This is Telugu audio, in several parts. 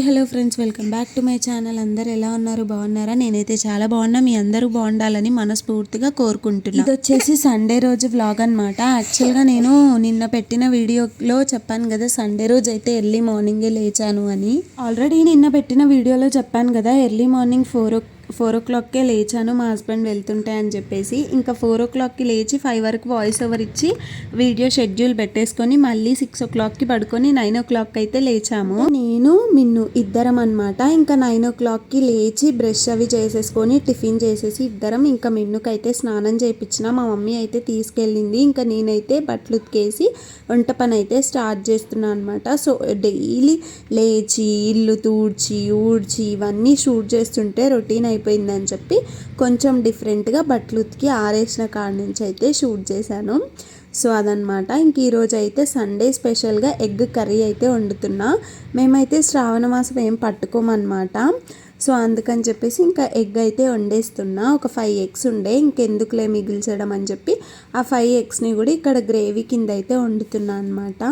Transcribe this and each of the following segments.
Hi hello friends. Welcome back to my channel. అందరు ఎలా ఉన్నారు? బాగున్నారా? నేనైతే చాలా బాగున్నా. మీ అందరూ బాగుండాలని మనస్ఫూర్తిగా కోరుకుంటున్నాను ఇది వచ్చేసి సండే రోజు వ్లాగ్ అనమాట యాక్చువల్గా నేను నిన్న పెట్టిన వీడియోలో చెప్పాను కదా సండే రోజు అయితే ఎర్లీ మార్నింగే లేచాను అని. ఆల్రెడీ నిన్న పెట్టిన వీడియోలో చెప్పాను కదా early morning four o four o క్లాక్కే లేచాను మా హస్బెండ్ వెళ్తుంటే అని చెప్పేసి. ఇంకా ఫోర్ ఓ క్లాక్కి లేచి ఫైవ్ వరకు వాయిస్ ఓవర్ ఇచ్చి వీడియో షెడ్యూల్ పెట్టేసుకొని మళ్ళీ సిక్స్ ఓ క్లాక్కి పడుకొని నైన్ ఓ క్లాక్ అయితే లేచాము. నేను మిన్ను ఇద్దరం అనమాట ఇంకా నైన్ ఓ క్లాక్కి లేచి బ్రష్ అవి చేసేసుకొని టిఫిన్ చేసేసి ఇద్దరం ఇంకా మిన్నుకైతే స్నానం చేయించిన మా మమ్మీ అయితే తీసుకెళ్ళింది. ఇంకా నేనైతే బట్టలు ఉతికేసి వంట పని అయితే స్టార్ట్ చేస్తున్నాను అనమాట సో డైలీ లేచి ఇల్లు తూడ్చి ఊడ్చి ఇవన్నీ షూట్ చేస్తుంటే రొటీన్ అయిపోయిందని చెప్పి కొంచెం డిఫరెంట్గా బట్టలు ఉతికి ఆరేసిన కాడ నుంచి అయితే షూట్ చేశాను. సో అదనమాట ఇంక ఈరోజు అయితే సండే స్పెషల్గా ఎగ్ కర్రీ అయితే వండుతున్నా. మేమైతే శ్రావణ మాసం ఏం పట్టుకోమన్నమాట. సో అందుకని చెప్పేసి ఇంకా ఎగ్ అయితే వండేస్తున్నా. ఒక ఫైవ్ ఎగ్స్ ఉండే. ఇంకెందుకులే మిగిల్చడం అని చెప్పి ఆ ఫైవ్ ఎగ్స్ని కూడా ఇక్కడ గ్రేవీ కింద అయితే వండుతున్నా అనమాట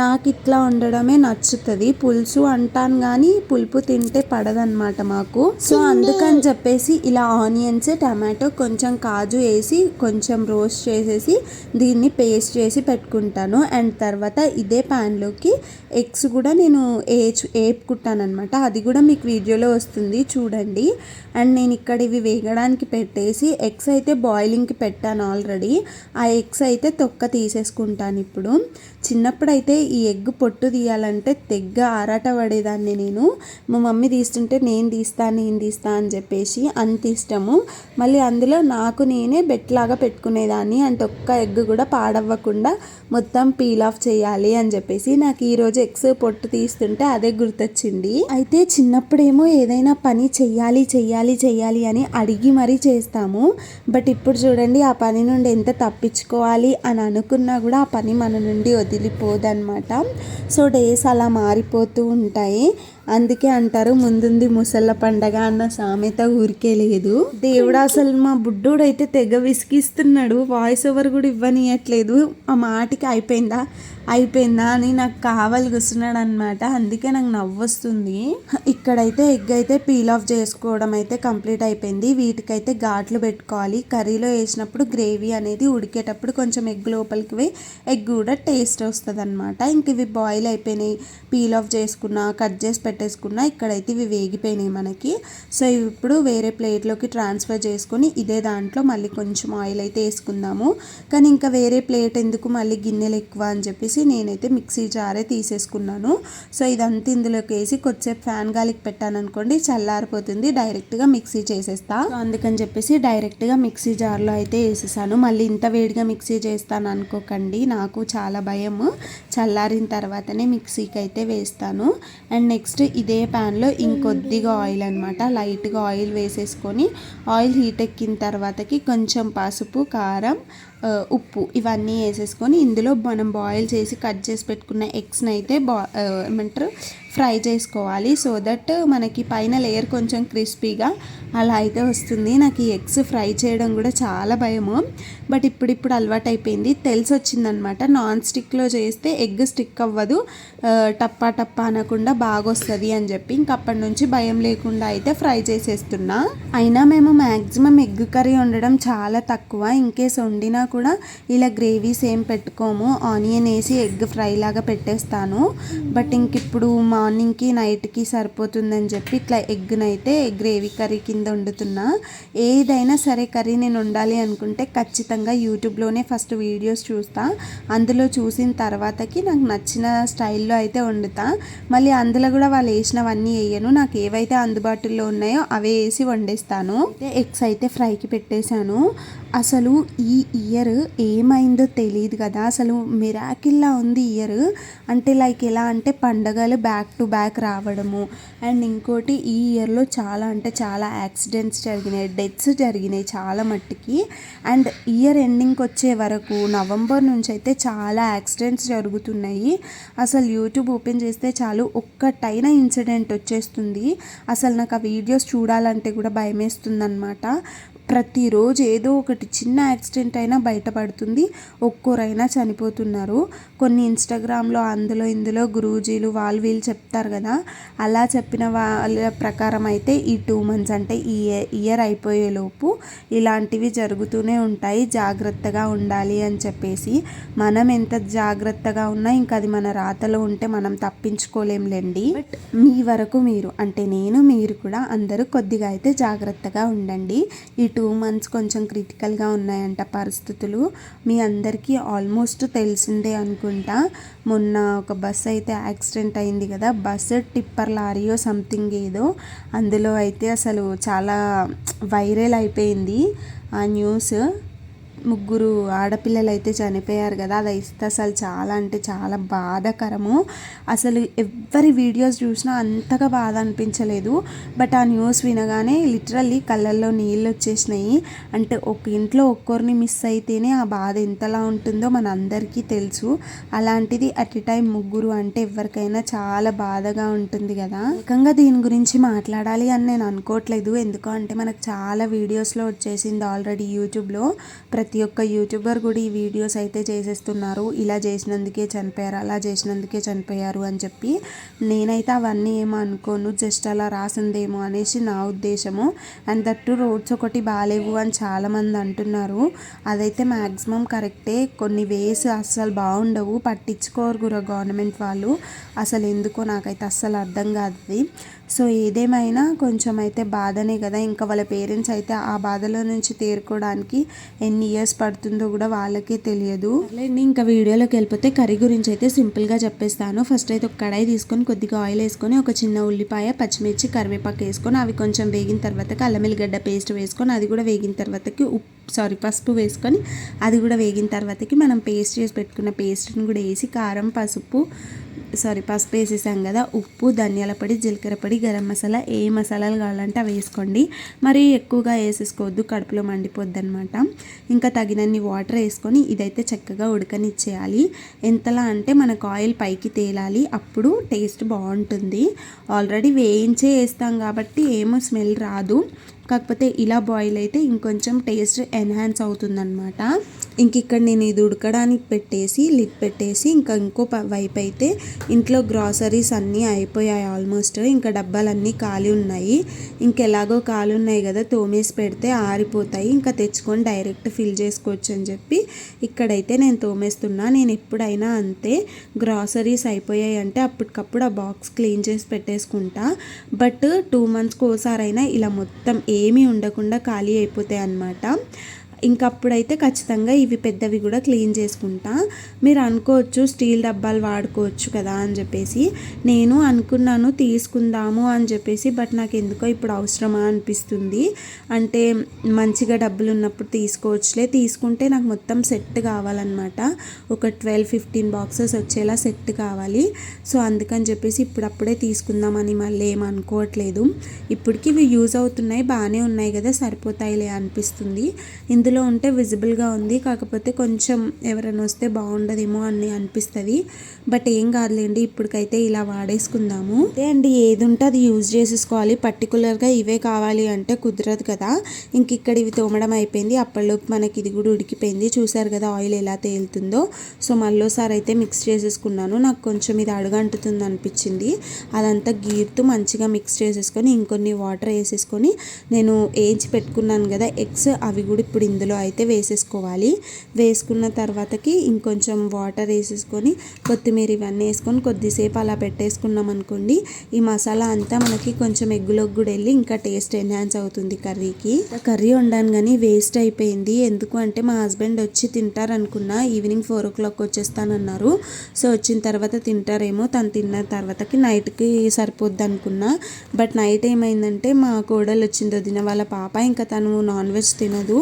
నాకు ఇట్లా ఉండడమే నచ్చుతుంది. పులుసు అంటాను కానీ పులుపు తింటే పడదనమాట మాకు. సో అందుకని చెప్పేసి ఇలా ఆనియన్స్ టమాటో కొంచెం కాజు వేసి కొంచెం రోస్ట్ చేసేసి దీన్ని పేస్ట్ చేసి పెట్టుకుంటాను. అండ్ తర్వాత ఇదే ప్యాన్లోకి ఎగ్స్ కూడా నేను ఏచు వేపుకుంటాను అనమాట అది కూడా మీకు వీడియోలో వస్తుంది చూడండి. అండ్ నేను ఇక్కడ ఇవి వేగడానికి పెట్టేసి ఎగ్స్ అయితే బాయిలింగ్కి పెట్టాను ఆల్రెడీ. ఆ ఎగ్స్ అయితే తొక్క తీసేసుకుంటాను ఇప్పుడు. చిన్నప్పుడైతే ఈ ఎగ్ పొట్టు తీయాలంటే తెగ్గ ఆరాట పడేదాన్ని నేను. మా మమ్మీ తీస్తుంటే నేను తీస్తా నేను తీస్తా అని చెప్పేసి అంత ఇష్టము. మళ్ళీ అందులో నాకు నేనే బెట్లాగా పెట్టుకునేదాన్ని. అంటే ఒక్క ఎగ్ కూడా పాడవ్వకుండా మొత్తం పీల్ ఆఫ్ చేయాలి అని చెప్పేసి నాకు ఈరోజు ఎగ్స్ పొట్టు తీస్తుంటే అదే గుర్తొచ్చింది. అయితే చిన్నప్పుడేమో ఏదైనా పని చెయ్యాలి చెయ్యాలి చెయ్యాలి అని అడిగి మరీ చేస్తాము. బట్ ఇప్పుడు చూడండి ఆ పని నుండి ఎంత తప్పించుకోవాలి అని అనుకున్నా కూడా ఆ పని మన నుండి వదిలిపోదన్నమాట. సో డేస్ అలా మారిపోతూ ఉంటాయి. అందుకే అంటారు ముందుంది ముసళ్ళ పండగ అన్న సామెత ఊరికే లేదు. దేవుడు అసలు మా బుడ్డోడు అయితే తెగ విసిగిస్తున్నాడు. వాయిస్ ఓవర్ కూడా ఇవ్వనియట్లేదు. ఆ మాటికి అయిపోయిందా? అయిపోయిందా అని నాకు కావాలి కూర్చున్నాడు అనమాట అందుకే నాకు నవ్వొస్తుంది. ఇక్కడైతే ఎగ్ అయితే పీల్ ఆఫ్ చేసుకోవడం అయితే కంప్లీట్ అయిపోయింది. వీటికైతే ఘాట్లు పెట్టుకోవాలి. కర్రీలో వేసినప్పుడు గ్రేవీ అనేది ఉడికేటప్పుడు కొంచెం ఎగ్ లోపలికి పోయి ఎగ్ కూడా టేస్ట్ వస్తుంది అనమాట ఇంక ఇవి బాయిల్ అయిపోయినాయి. పీల్ ఆఫ్ చేసుకున్న కట్ చేసి పెట్టేసుకున్న ఇక్కడైతే ఇవి వేగిపోయినాయి మనకి. సో ఇప్పుడు వేరే ప్లేట్లోకి ట్రాన్స్ఫర్ చేసుకొని ఇదే దాంట్లో మళ్ళీ కొంచెం ఆయిల్ అయితే వేసుకుందాము. కానీ ఇంకా వేరే ప్లేట్ ఎందుకు మళ్ళీ గిన్నెలు ఎక్కువ అని చెప్పేసి నేనైతే మిక్సీ జారే తీసేసుకున్నాను. సో ఇదంతా ఇందులోకి వేసి కొద్దిసేపు ఫ్యాన్ గాలికి పెట్టాను అనుకోండి చల్లారిపోతుంది. డైరెక్ట్గా మిక్సీ చేసేస్తా. అందుకని చెప్పేసి డైరెక్ట్గా మిక్సీ జార్లో అయితే వేసేసాను. మళ్ళీ ఇంత వేడిగా మిక్సీ చేస్తాను అనుకోకండి. నాకు చాలా భయం చల్లారిన తర్వాతనే మిక్సీకి అయితే వేస్తాను. అండ్ నెక్స్ట్ ఇదే ప్యాన్లో ఇంకొద్దిగా ఆయిల్ అనమాట లైట్గా ఆయిల్ వేసేసుకొని ఆయిల్ హీట్ ఎక్కిన తర్వాతకి కొంచెం పసుపు కారం ఉప్పు ఇవన్నీ వేసేసుకొని ఇందులో మనం బాయిల్ చేసి కట్ చేసి పెట్టుకున్న ఎగ్స్ని అయితే బా ఏమంటారు? ఫ్రై చేసుకోవాలి సో దట్ మనకి పైన లేయర్ కొంచెం క్రిస్పీగా అలా అయితే వస్తుంది. నాకు ఈ ఎగ్స్ ఫ్రై చేయడం కూడా చాలా భయము. బట్ ఇప్పుడిప్పుడు అలవాటు అయిపోయింది తెలిసి వచ్చిందనమాట నాన్ స్టిక్లో చేస్తే ఎగ్ స్టిక్ అవ్వదు. టప్పా టప్పా అనకుండా బాగా వస్తుంది అని చెప్పి ఇంకప్పటి నుంచి భయం లేకుండా అయితే ఫ్రై చేసేస్తున్నా. అయినా మేము మ్యాక్సిమం ఎగ్ కర్రీ వండడం చాలా తక్కువ. ఇన్కేస్ వండినా కూడా ఇలా గ్రేవీస్ ఏం పెట్టుకోము. ఆనియన్ వేసి ఎగ్ ఫ్రై లాగా పెట్టేస్తాను. బట్ ఇంక ఇప్పుడు మార్నింగ్కి నైట్కి సరిపోతుందని చెప్పి ఇట్లా ఎగ్ని అయితే గ్రేవీ కర్రీ కింద వండుతున్నా. ఏదైనా సరే కర్రీ నేను వండాలి అనుకుంటే ఖచ్చితంగా యూట్యూబ్లోనే ఫస్ట్ వీడియోస్ చూస్తా. అందులో చూసిన తర్వాతకి నాకు నచ్చిన స్టైల్లో అయితే వండుతా. మళ్ళీ అందులో కూడా వాళ్ళు వేసినవన్నీ వేయను. నాకు ఏవైతే అందుబాటులో ఉన్నాయో అవే వేసి వండేస్తాను. ఎగ్స్ అయితే ఫ్రైకి పెట్టేశాను. అసలు ఈ ఇయర్ ఏమైందో తెలియదు కదా. అసలు మిరాకిల్లా ఉంది ఇయర్. అంటే లైక్ ఎలా అంటే పండగలు బ్యాక్ టు బ్యాక్ రావడము. అండ్ ఇంకోటి ఈ ఇయర్లో చాలా అంటే చాలా యాక్సిడెంట్స్ జరిగినాయి డెత్స్ జరిగినాయి చాలా మట్టికి. అండ్ ఇయర్ ఎండింగ్కి వచ్చే వరకు నవంబర్ నుంచి అయితే చాలా యాక్సిడెంట్స్ జరుగుతున్నాయి. అసలు యూట్యూబ్ ఓపెన్ చేస్తే చాలు ఒక్కటైన ఇన్సిడెంట్ వచ్చేస్తుంది. అసలు నాకు ఆ వీడియోస్ చూడాలంటే కూడా భయం వేస్తుంది అనమాట ప్రతిరోజు ఏదో ఒకటి చిన్న యాక్సిడెంట్ అయినా బయటపడుతుంది. ఒక్కోరైనా చనిపోతున్నారు. కొన్ని ఇన్స్టాగ్రామ్లో అందులో ఇందులో గురూజీలు వాళ్ళు వీళ్ళు చెప్తారు కదా. అలా చెప్పిన వాళ్ళ ప్రకారం అయితే ఈ టూ మంత్స్ అంటే ఈ ఇయర్ అయిపోయేలోపు ఇలాంటివి జరుగుతూనే ఉంటాయి. జాగ్రత్తగా ఉండాలి అని చెప్పేసి మనం ఎంత జాగ్రత్తగా ఉన్నా ఇంకా అది మన రాతలో ఉంటే మనం తప్పించుకోలేంలేండి బట్ మీ వరకు మీరు అంటే నేను మీరు కూడా అందరూ కొద్దిగా అయితే జాగ్రత్తగా ఉండండి. ఈ టూ టూ మంత్స్ కొంచెం క్రిటికల్గా ఉన్నాయంట పరిస్థితులు. మీ అందరికీ ఆల్మోస్ట్ తెలిసిందే అనుకుంటా. మొన్న ఒక బస్ అయితే యాక్సిడెంట్ అయింది కదా బస్సు టిప్పర్ లారీయో సంథింగ్ ఏదో. అందులో అయితే అసలు చాలా వైరల్ అయిపోయింది ఆ న్యూస్. ముగ్గురు ఆడపిల్లలు అయితే చనిపోయారు కదా అది అయితే అసలు చాలా అంటే చాలా బాధాకరము. అసలు ఎవరి వీడియోస్ చూసినా అంతగా బాధ అనిపించలేదు. బట్ ఆ న్యూస్ వినగానే లిటరల్లీ కళ్ళల్లో నీళ్ళు వచ్చేసినాయి. అంటే ఒక ఇంట్లో ఒక్కరిని మిస్ అయితేనే ఆ బాధ ఎంతలా ఉంటుందో మన అందరికీ తెలుసు. అలాంటిది అట్ ఎ టైం ముగ్గురు అంటే ఎవరికైనా చాలా బాధగా ఉంటుంది కదా. ఏకంగా దీని గురించి మాట్లాడాలి అని నేను అనుకోవట్లేదు. ఎందుకంటే మనకు చాలా వీడియోస్లో వచ్చేసింది ఆల్రెడీ యూట్యూబ్లో ప్రతి ప్రతి ఒక్క యూట్యూబర్ కూడా ఈ వీడియోస్ అయితే చేసేస్తున్నారు. ఇలా చేసినందుకే చనిపోయారు అలా చేసినందుకే చనిపోయారు అని చెప్పి నేనైతే అవన్నీ ఏమో అనుకోను జస్ట్ అలా రాసిందేమో అనేసి నా ఉద్దేశము. అండ్ దట్టు రోడ్స్ ఒకటి బాగాలేవు అని చాలామంది అంటున్నారు. అదైతే మ్యాక్సిమం కరెక్టే. కొన్ని వేస్ అస్సలు బాగుండవు పట్టించుకోరు కూడా గవర్నమెంట్ వాళ్ళు. అసలు ఎందుకో నాకైతే అస్సలు అర్థం కాదు సో ఏదేమైనా కొంచెం అయితే బాధనే కదా. ఇంకా వాళ్ళ పేరెంట్స్ అయితే ఆ బాధలో నుంచి తేరుకోవడానికి ఎన్ని ఇయర్స్ పడుతుందో కూడా వాళ్ళకే తెలియదు. ఇంకా వీడియోలోకి వెళ్ళిపోతే కర్రీ గురించి అయితే సింపుల్గా చెప్పేస్తాను. ఫస్ట్ అయితే ఒక కడాయి తీసుకొని కొద్దిగా ఆయిల్ వేసుకొని ఒక చిన్న ఉల్లిపాయ పచ్చిమిర్చి కరివేపాకు వేసుకొని అవి కొంచెం వేగిన తర్వాతకి అల్లం వెల్లిగడ్డ పేస్ట్ వేసుకొని అది కూడా వేగిన తర్వాతకి ఉప్పు సారీ పసుపు వేసుకొని అది కూడా వేగిన తర్వాతకి మనం పేస్ట్ చేసి పెట్టుకున్న పేస్ట్ని కూడా వేసి కారం పసుపు సారీ పసుపు వేసేసాం కదా ఉప్పు ధనియాల పొడి జీలకర్ర పొడి గరం మసాలా ఏ మసాలాలు కావాలంటే అవి వేసుకోండి. మరి ఎక్కువగా వేసేసుకోవద్దు కడుపులో మండిపోద్ది అనమాట ఇంకా తగినన్ని వాటర్ వేసుకొని ఇదైతే చక్కగా ఉడకనిచ్చేయాలి. ఎంతలా అంటే మనకు ఆయిల్ పైకి తేలాలి అప్పుడు టేస్ట్ బాగుంటుంది. ఆల్రెడీ వేయించే వేస్తాం కాబట్టి ఏమో స్మెల్ రాదు. కాకపోతే ఇలా బాయిల్ అయితే ఇంకొంచెం టేస్ట్ ఎన్హాన్స్ అవుతుందన్నమాట. ఇంక ఇక్కడ నేను ఇది ఉడకడానికి పెట్టేసి లిడ్ పెట్టేసి ఇంకా ఇంకో వైపు అయితే ఇంట్లో గ్రాసరీస్ అన్నీ అయిపోయాయి ఆల్మోస్ట్ ఇంకా డబ్బాలన్నీ ఖాళీ ఉన్నాయి. ఇంకెలాగో ఖాళీ ఉన్నాయి కదా తోమేసి పెడితే ఆరిపోతాయి. ఇంకా తెచ్చుకొని డైరెక్ట్ ఫిల్ చేసుకోవచ్చు అని చెప్పి ఇక్కడైతే నేను తోమేస్తున్నా. నేను ఎప్పుడైనా అంతే గ్రాసరీస్ అయిపోయాయి అంటే అప్పటికప్పుడు ఆ బాక్స్ క్లీన్ చేసి పెట్టేసుకుంటా. బట్ టూ మంత్స్కి ఒకసారైనా ఇలా మొత్తం ఏమీ ఉండకుండా ఖాళీ అయిపోతాయి అన్నమాట. ఇంకప్పుడైతే ఖచ్చితంగా ఇవి పెద్దవి కూడా క్లీన్ చేసుకుంటా. మీరు అనుకోవచ్చు స్టీల్ డబ్బాలు వాడుకోవచ్చు కదా అని చెప్పేసి. నేను అనుకున్నాను తీసుకుందాము అని చెప్పేసి బట్ నాకు ఎందుకో ఇప్పుడు అవసరమా అనిపిస్తుంది. అంటే మంచిగా డబ్బులు ఉన్నప్పుడు తీసుకోవచ్చులే. తీసుకుంటే నాకు మొత్తం సెట్ కావాలన్నమాట. ఒక ట్వెల్వ్ ఫిఫ్టీన్ బాక్సెస్ వచ్చేలా సెట్ కావాలి. సో అందుకని చెప్పేసి ఇప్పుడప్పుడే తీసుకుందామని మళ్ళీ ఏమనుకోవట్లేదు అనుకోవట్లేదు. ఇప్పటికి ఇవి యూజ్ అవుతున్నాయి బాగానే ఉన్నాయి కదా సరిపోతాయిలే అనిపిస్తుంది. ఇందులో ఇందులో ఉంటే విజిబుల్గా ఉంది. కాకపోతే కొంచెం ఎవరైనా వస్తే బాగుండదేమో అని అనిపిస్తుంది. బట్ ఏం కాదులేండి ఇప్పటికైతే ఇలా వాడేసుకుందాము. అదే అండి ఏది ఉంటే అది యూజ్ చేసేసుకోవాలి. పర్టికులర్గా ఇవే కావాలి అంటే కుదరదు కదా. ఇంక ఇక్కడ ఇవి తోమడం అయిపోయింది. అప్పటిలోపు మనకి ఇది కూడా ఉడికిపోయింది. చూసారు కదా ఆయిల్ ఎలా తేలుతుందో. సో మళ్ళీసారి అయితే మిక్స్ చేసేసుకున్నాను. నాకు కొంచెం ఇది అడుగంటుతుంది అనిపించింది. అదంతా గీరుతూ మంచిగా మిక్స్ చేసేసుకొని ఇంకొన్ని వాటర్ వేసేసుకొని నేను వేయించి పెట్టుకున్నాను కదా ఎగ్స్ అవి కూడా ఇప్పుడు అందులో అయితే వేసేసుకోవాలి. వేసుకున్న తర్వాతకి ఇంకొంచెం వాటర్ వేసేసుకొని కొత్తిమీర ఇవన్నీ వేసుకొని కొద్దిసేపు అలా పెట్టేసుకున్నాం అనుకోండి ఈ మసాలా అంతా మనకి కొంచెం ఎగ్గులోకి కూడా వెళ్ళి ఇంకా టేస్ట్ ఎన్హాన్స్ అవుతుంది కర్రీకి. కర్రీ వండాను కానీ వేస్ట్ అయిపోయింది. ఎందుకు అంటే మా హస్బెండ్ వచ్చి తింటారనుకున్నా ఈవినింగ్ ఫోర్ ఓ క్లాక్ వచ్చేస్తానన్నారు సో వచ్చిన తర్వాత తింటారేమో తను తిన్న తర్వాతకి నైట్కి సరిపోద్ది అనుకున్నా. బట్ నైట్ ఏమైందంటే మా కోడలు వచ్చిందో తిన వాళ్ళ పాప ఇంకా తను నాన్ వెజ్ తినదు.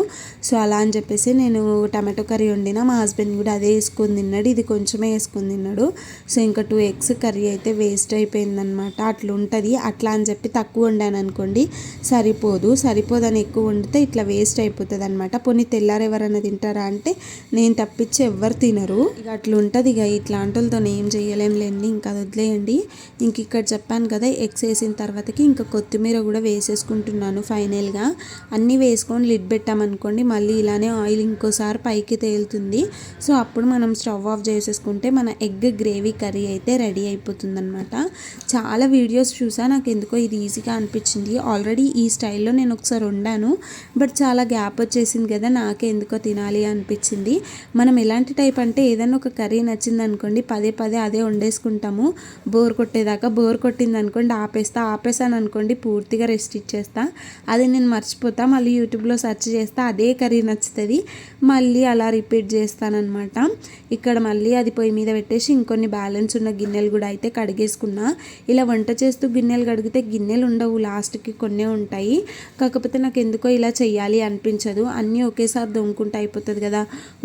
సో అలా అని చెప్పేసి నేను టమాటో కర్రీ వండిన మా హస్బెండ్ కూడా అదే వేసుకొని తిన్నాడు. ఇది కొంచెమే వేసుకొని తిన్నాడు. సో ఇంకా టూ ఎగ్స్ కర్రీ అయితే వేస్ట్ అయిపోయిందనమాట అట్లా ఉంటుంది. అట్లా అని చెప్పి తక్కువ వండాను అనుకోండి సరిపోదు. సరిపోదని ఎక్కువ వండితే ఇట్లా వేస్ట్ అయిపోతుంది అనమాట పోనీ తెల్లారు ఎవరైనా తింటారా అంటే నేను తప్పించి ఎవ్వరు తినరు. ఇక అట్లా ఉంటుంది ఇక. ఇట్లాంటి వాళ్ళతో ఏం చేయలేం లేండి. ఇంకా అది వదిలేయండి. ఇంక ఇక్కడ చెప్పాను కదా ఎగ్స్ వేసిన తర్వాతకి ఇంకా కొత్తిమీర కూడా వేసేసుకుంటున్నాను ఫైనల్గా. అన్నీ వేసుకొని లిడ్ పెట్టామనుకోండి మళ్ళీ ఇలానే ఆయిల్ ఇంకోసారి పైకి తేలుతుంది. సో అప్పుడు మనం స్టవ్ ఆఫ్ చేసేసుకుంటే మన ఎగ్ గ్రేవీ కర్రీ అయితే రెడీ అయిపోతుందనమాట చాలా వీడియోస్ చూసా నాకు ఎందుకో ఇది ఈజీగా అనిపించింది. ఆల్రెడీ ఈ స్టైల్లో నేను ఒకసారి వండాను బట్ చాలా గ్యాప్ వచ్చేసింది కదా నాకే ఎందుకో తినాలి అనిపించింది. మనం ఎలాంటి టైప్ అంటే ఏదైనా ఒక కర్రీ నచ్చింది అనుకోండి పదే పదే అదే వండేసుకుంటాము. బోర్ కొట్టేదాకా బోర్ కొట్టింది అనుకోండి ఆపేస్తా ఆపేసాను అనుకోండి పూర్తిగా రెస్ట్ ఇచ్చేస్తా. అది నేను మర్చిపోతా మళ్ళీ యూట్యూబ్లో సెర్చ్ చేస్తా అదే కర్రీ నచ్చుతుంది. మళ్ళీ అలా రిపీట్ చేస్తానమాట ఇక్కడ మళ్ళీ అది పొయ్యి మీద పెట్టేసి ఇంకొన్ని బ్యాలెన్స్ ఉన్న గిన్నెలు కూడా అయితే కడిగేసుకున్నా. ఇలా వంట చేస్తూ గిన్నెలు కడిగితే గిన్నెలు ఉండవు లాస్ట్కి కొన్నే ఉంటాయి. కాకపోతే నాకు ఎందుకో ఇలా చేయాలి అనిపించదు. అన్నీ ఒకేసారి దొంకుంటే అయిపోతుంది కదా.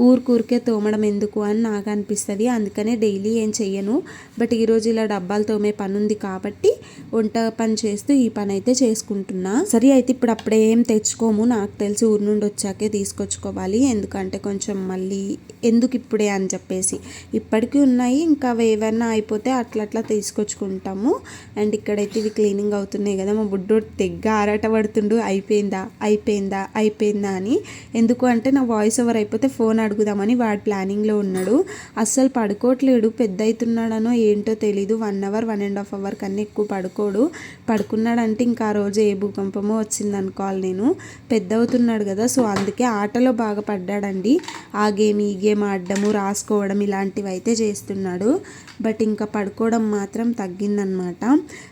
ఊరికూరికే తోమడం ఎందుకు అని నాకు అనిపిస్తుంది. అందుకనే డైలీ ఏం చెయ్యను. బట్ ఈరోజు ఇలా డబ్బాలు తోమే పని ఉంది కాబట్టి వంట పని చేస్తూ ఈ పని అయితే చేసుకుంటున్నా. సరే అయితే ఇప్పుడు అప్పుడే ఏం తెచ్చుకోము. నాకు తెలిసి ఊరి నుండి వచ్చాకే తీసుకొచ్చుకోవాలి. ఎందుకంటే కొంచెం మళ్ళీ ఎందుకు ఇప్పుడే అని చెప్పేసి. ఇప్పటికీ ఉన్నాయి. ఇంకా అవి ఏవైనా అయిపోతే అట్లా అట్లా తీసుకొచ్చుకుంటాము. అండ్ ఇక్కడైతే ఇవి క్లీనింగ్ అవుతున్నాయి కదా. మా బుడ్డోడు తెగ్గ ఆరాట పడుతుండు. అయిపోయిందా? అయిపోయిందా? అయిపోయిందా అని. ఎందుకు అంటే నా వాయిస్ ఓవర్ అయిపోతే ఫోన్ అడుగుదామని వాడు ప్లానింగ్లో ఉన్నాడు. అస్సలు పడుకోవట్లేడు పెద్ద అవుతున్నాడనో ఏంటో తెలీదు. One hour one and half hour కన్నా ఎక్కువ పడుకోడు. పడుకున్నాడంటే ఇంకా ఆ రోజు ఏ భూకంపమో వచ్చిందనుకోవాలి నేను. పెద్ద అవుతున్నాడు కదా. సో అందుకే ఆటలో బాగా పడ్డాడండి ఆ గేమ్ ఈ గేమ్ ఆడడము రాసుకోవడం ఇలాంటివి అయితే చేస్తున్నాడు. బట్ ఇంకా పడుకోవడం మాత్రం తగ్గిందనమాట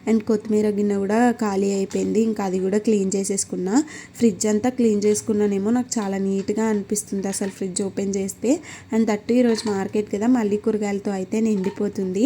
అండ్ కొత్తిమీర గిన్నె కూడా ఖాళీ అయిపోయింది. ఇంకా అది కూడా క్లీన్ చేసేసుకున్నా. ఫ్రిడ్జ్ అంతా క్లీన్ చేసుకున్నానేమో నాకు చాలా నీట్గా అనిపిస్తుంది అసలు ఫ్రిడ్జ్ ఓపెన్ చేస్తే. అండ్ తట్టు ఈరోజు మార్కెట్ కదా మళ్ళీ కూరగాయలతో అయితే నిండిపోతుంది.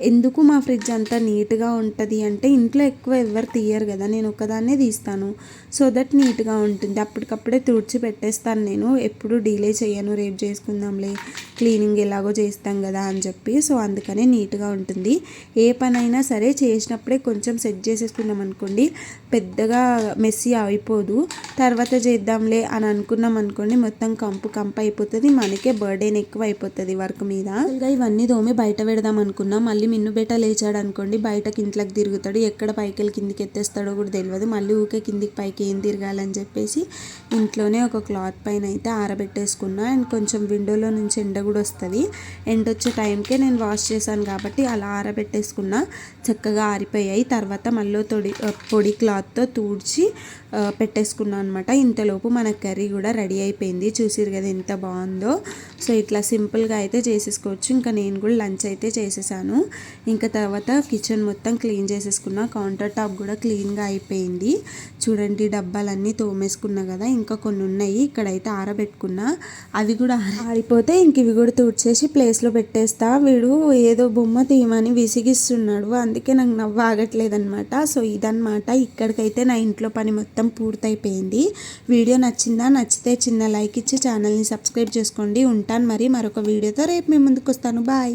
ఎందుకు మా ఫ్రిడ్జ్ అంతా నీట్గా ఉంటుంది అంటే ఇంట్లో ఎక్కువ ఎవరు తీయరు కదా నేను ఒకదాన్నే తీస్తాను. సో దట్ నీట్గా ఉంటుంది. అప్పటికప్పుడే తుడిచి పెట్టేస్తాను నేను. ఎప్పుడు డిలే చేయను రేపు చేసుకుందాంలే క్లీనింగ్ ఎలాగో చేస్తాం కదా అని చెప్పి. సో అందుకనే నీట్గా ఉంటుంది. ఏ పనైనా సరే చేసినప్పుడే కొంచెం సెట్ చేసేసుకున్నాం అనుకోండి పెద్దగా మెస్సీ అయిపోదు. తర్వాత చేద్దాంలే అని అనుకున్నాం అనుకోండి మొత్తం కంపు కంపు అయిపోతుంది మనకే బర్డేన్ ఎక్కువ అయిపోతుంది వర్క్ మీద. ఇంకా ఇవన్నీ దోమి బయట పెడదాం అనుకున్నాం. మళ్ళీ మిన్ను బెట లేచాడు అనుకోండి బయటకి ఇంట్లోకి తిరుగుతాడు. ఎక్కడ పైకి వెళ్ళి కిందికి ఎత్తేస్తాడో కూడా తెలియదు మళ్ళీ ఊకే కిందికి పైకి ఏం తిరగాలని చెప్పేసి ఇంట్లోనే ఒక క్లాత్ పైన అయితే ఆరబెట్టేసుకున్నా. అండ్ కొంచెం విండోలో నుంచి ఎండ కూడా వస్తుంది. ఎండ వచ్చే టైంకే నేను వాష్ చేశాను కాబట్టి అలా ఆరబెట్టేసుకున్నా. చక్కగా ఆరిపోయాయి. తర్వాత మళ్ళీ తొడి పొడి క్లాత్తో తూడ్చి పెట్టేసుకున్నాను అనమాట ఇంతలోపు మన కర్రీ కూడా రెడీ అయిపోయింది. చూసిరు కదా ఎంత బాగుందో. సో ఇట్లా సింపుల్గా అయితే చేసేసుకోవచ్చు. ఇంకా నేను కూడా లంచ్ అయితే చేసేసాను. ఇంకా తర్వాత కిచెన్ మొత్తం క్లీన్ చేసేసుకున్నా. కౌంటర్ టాప్ కూడా క్లీన్గా అయిపోయింది. చూడండి డబ్బాలన్నీ తోమేసుకున్నా కదా. ఇంకా కొన్ని ఉన్నాయి. ఇక్కడైతే ఆరబెట్టుకున్నా అవి కూడా ఆరిపోతే ఇంక ఇవి కూడా తుడిచేసి ప్లేస్లో పెట్టేస్తా. వీడు ఏదో బొమ్మ తీయమని విసిగిస్తున్నాడు. అందుకే నాకు నవ్వు ఆగట్లేదనమాట సో ఇదనమాట ఇక్కడికైతే నా ఇంట్లో పని మొత్తం పూర్తయిపోయింది. వీడియో నచ్చిందా? నచ్చితే చిన్న లైక్ ఇచ్చి ఛానల్ని సబ్స్క్రైబ్ చేసుకోండి. ఉంటాను మరి మరొక వీడియోతో రేపు మీ ముందుకు వస్తాను. బాయ్